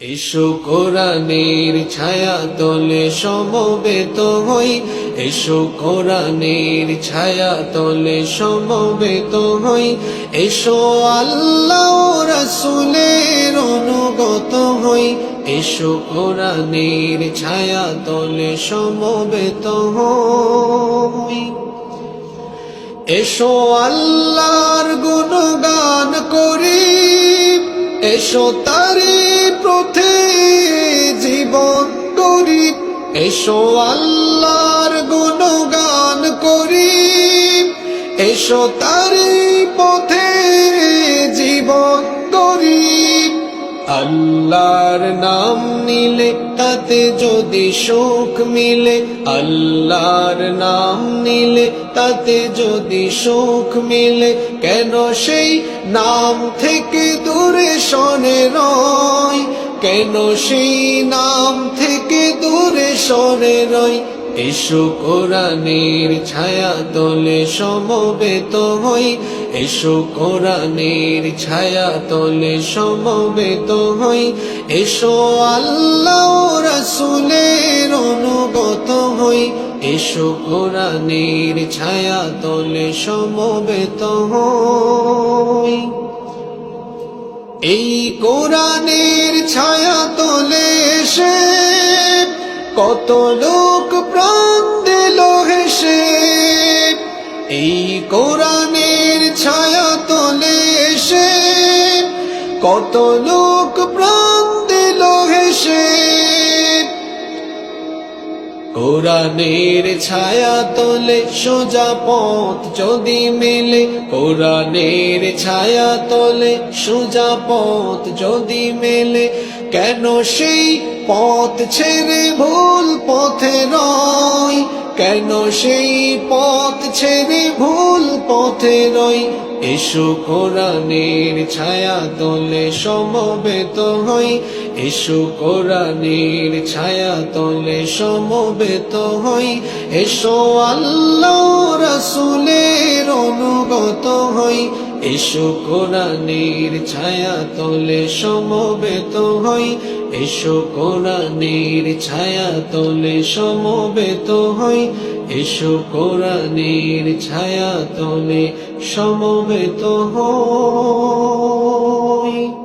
এসো কোরআনের ছায়া তলে সমবেত হই। এসো কোরআনের ছায়া তলে সমবেত হই। এসো আল্লাহ রসুলের অনুগত হই। এসো কোরআনের ছায়া তলে সমবেত হই। এসো আল্লাহর গুণগান করি। এসো তারি এসো আল্লাহর গুণগান করি। এসো তারি পথে জীবন করি। আল্লাহর নাম নিলে তাতে যদি সুখ মিলে, আল্লাহর নাম নিলে তাতে যদি সুখ মিলে, কেন সেই নাম থেকে দূরে সরে রয় কেন সেই নাম থেকে দূরে সরে রয় এসো কোরআনের ছায়া তলে সমবেত হই। এসো কোরআনের ছায়া তলে সমবেত হই। এসো আল্লাহ রসুলের অনুগত হই। এসো কোরআনের ছায়া তলে সমবেত হই। এই কোরআনের ছায়া তলে এসে কত লোক প্রাণ দিল হেসে। এই কোরআনের ছায়া তলে এসে। কত লোক প্রাণ দিল হেসে। কোরআনের ছায়া তোলে সোজা পথ যদি মেলে। কোরআনের ছায়া তোলে সোজা পথ যদি মেলে। কেন সেই পথ ছেড়ে ভুল পথে নয় কেন সেই পথ ছেড়ে ভুল পথে রই এসো কোরআনের ছায়া তোলে সমবেত হই, এসো কোরআনের ছায়া তোলে সমবেত হই, এসো আল্লাহ রসুলের অনুগত হই। এসো কোরআনের ছায়া তলে সমবেত হই। এসো কোরআনের ছায়া তলে সমবেত হই। এসো কোরআনের ছায়া তোলে সমবেত হই।